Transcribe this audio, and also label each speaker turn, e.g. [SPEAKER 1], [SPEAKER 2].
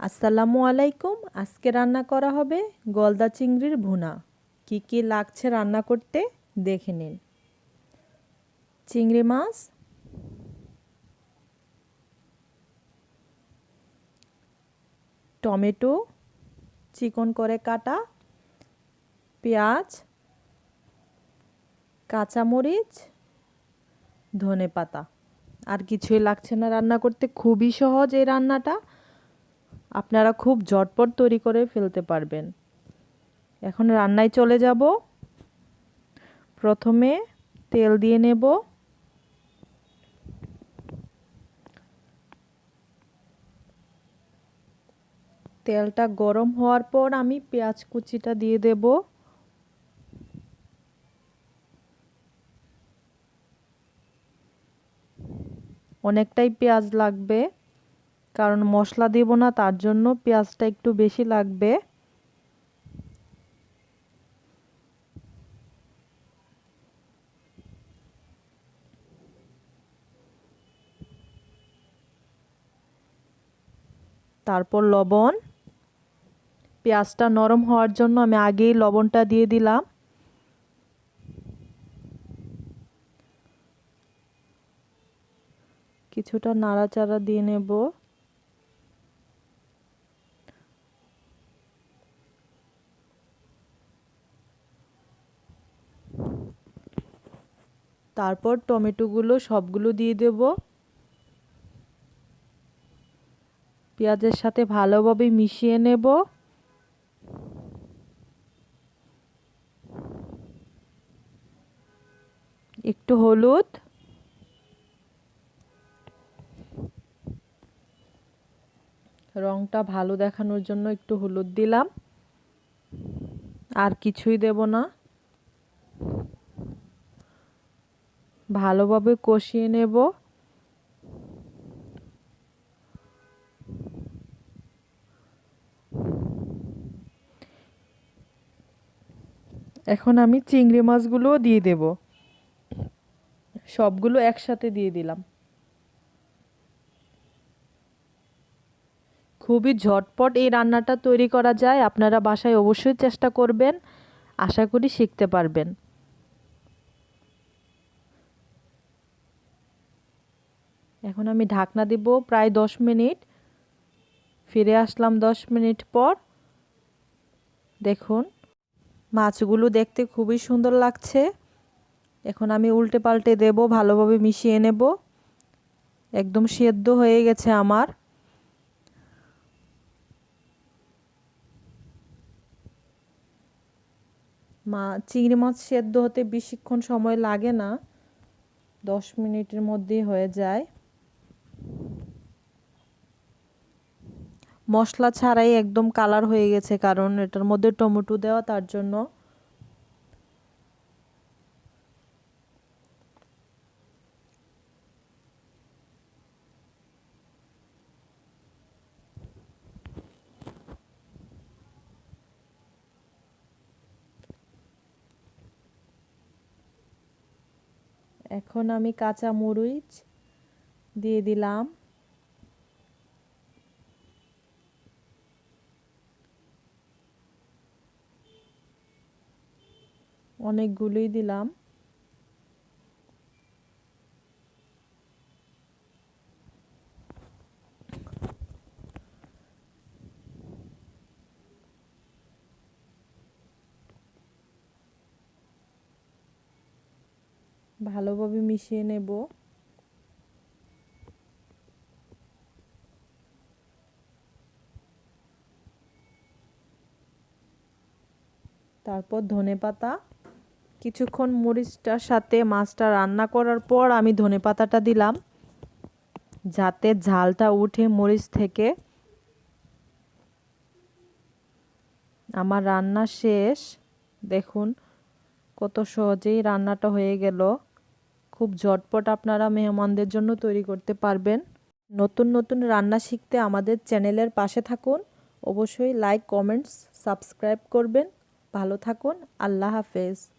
[SPEAKER 1] আসসালামু আলাইকুম, আজকে রান্না করা হবে গলদা চিংড়ির ভুনা। কি কি লাগছে রান্না করতে দেখে নিন। চিংড়ি মাছ, টমেটো, চিকন করে কাটা, পেঁয়াজ, কাঁচামরিচ ধনে পাতা আর কিছুই লাগছে না রান্না করতে। খুবই সহজ এই রান্নাটা। আপনারা খুব ঝটপট তৈরি করে ফেলতে পারবেন। এখন রান্নায় চলে যাব। প্রথমে তেল দিয়ে নেব। তেলটা গরম হওয়ার পর আমি পেঁয়াজ কুচিটা দিয়ে দেব। অনেকটাই পেঁয়াজ লাগবে। কারণ মশলা দেব না, তার জন্য পেঁয়াজটা একটু বেশি লাগবে। তারপর লবণ। পেঁয়াজটা নরম হওয়ার জন্য আমি আগেই লবণটা দিয়ে দিলাম। কিছুটা নাড়াচাড়া দিয়ে নেব। তারপর টমেটোগুলো সবগুলো দিয়ে দেব। পেঁয়াজের সাথে ভালোভাবে মিশিয়ে নেব। একটু হলুদ। রংটা ভালো দেখানোর জন্য একটু হলুদ দিলাম। আর কিছুই দেব না। ভালোভাবে কষিয়ে নেব। এখন আমি চিংড়ি মাছগুলোও দিয়ে দেব। সবগুলো একসাথে দিয়ে দিলাম। খুবই ঝটপট এই রান্নাটা তৈরি করা যায়। আপনারা বাসায় অবশ্যই চেষ্টা করবেন। আশা করি শিখতে পারবেন। এখন আমি ঢাকনা দিব প্রায় দশ মিনিট। ফিরে আসলাম দশ মিনিট পর। দেখুন, মাছগুলো দেখতে খুবই সুন্দর লাগছে। এখন আমি উল্টে পাল্টে দেব, ভালোভাবে মিশিয়ে নেব। একদম সেদ্ধ হয়ে গেছে আমার। মা, চিংড়ি মাছ সেদ্ধ হতে বেশিক্ষণ সময় লাগে না। দশ মিনিটের মধ্যেই হয়ে যায়। মশলা ছাড়াই একদম কালার হয়ে গেছে, কারণ এটার মধ্যে টমেটো দেওয়া, তার জন্য এখন আমি কাঁচা মরিচ দিয়ে দিলাম। অনেকগুলোই দিলাম। ভালোভাবে মিশিয়ে নেব। তারপর ধনে পাতা কিছুক্ষণ মরিচটার সাথে মাছটা রান্না করার পর আমি ধনে পাতাটা দিলাম, যাতে ঝালটা উঠে মরিচ থেকে। আমার রান্না শেষ। দেখুন কত সহজেই রান্নাটা হয়ে গেল। খুব ঝটপট আপনারা মেহমানদের জন্য তৈরি করতে পারবেন। নতুন নতুন রান্না শিখতে আমাদের চ্যানেলের পাশে থাকুন। অবশ্যই লাইক, কমেন্টস, সাবস্ক্রাইব করবেন। ভালো থাকুন। আল্লাহ হাফেজ।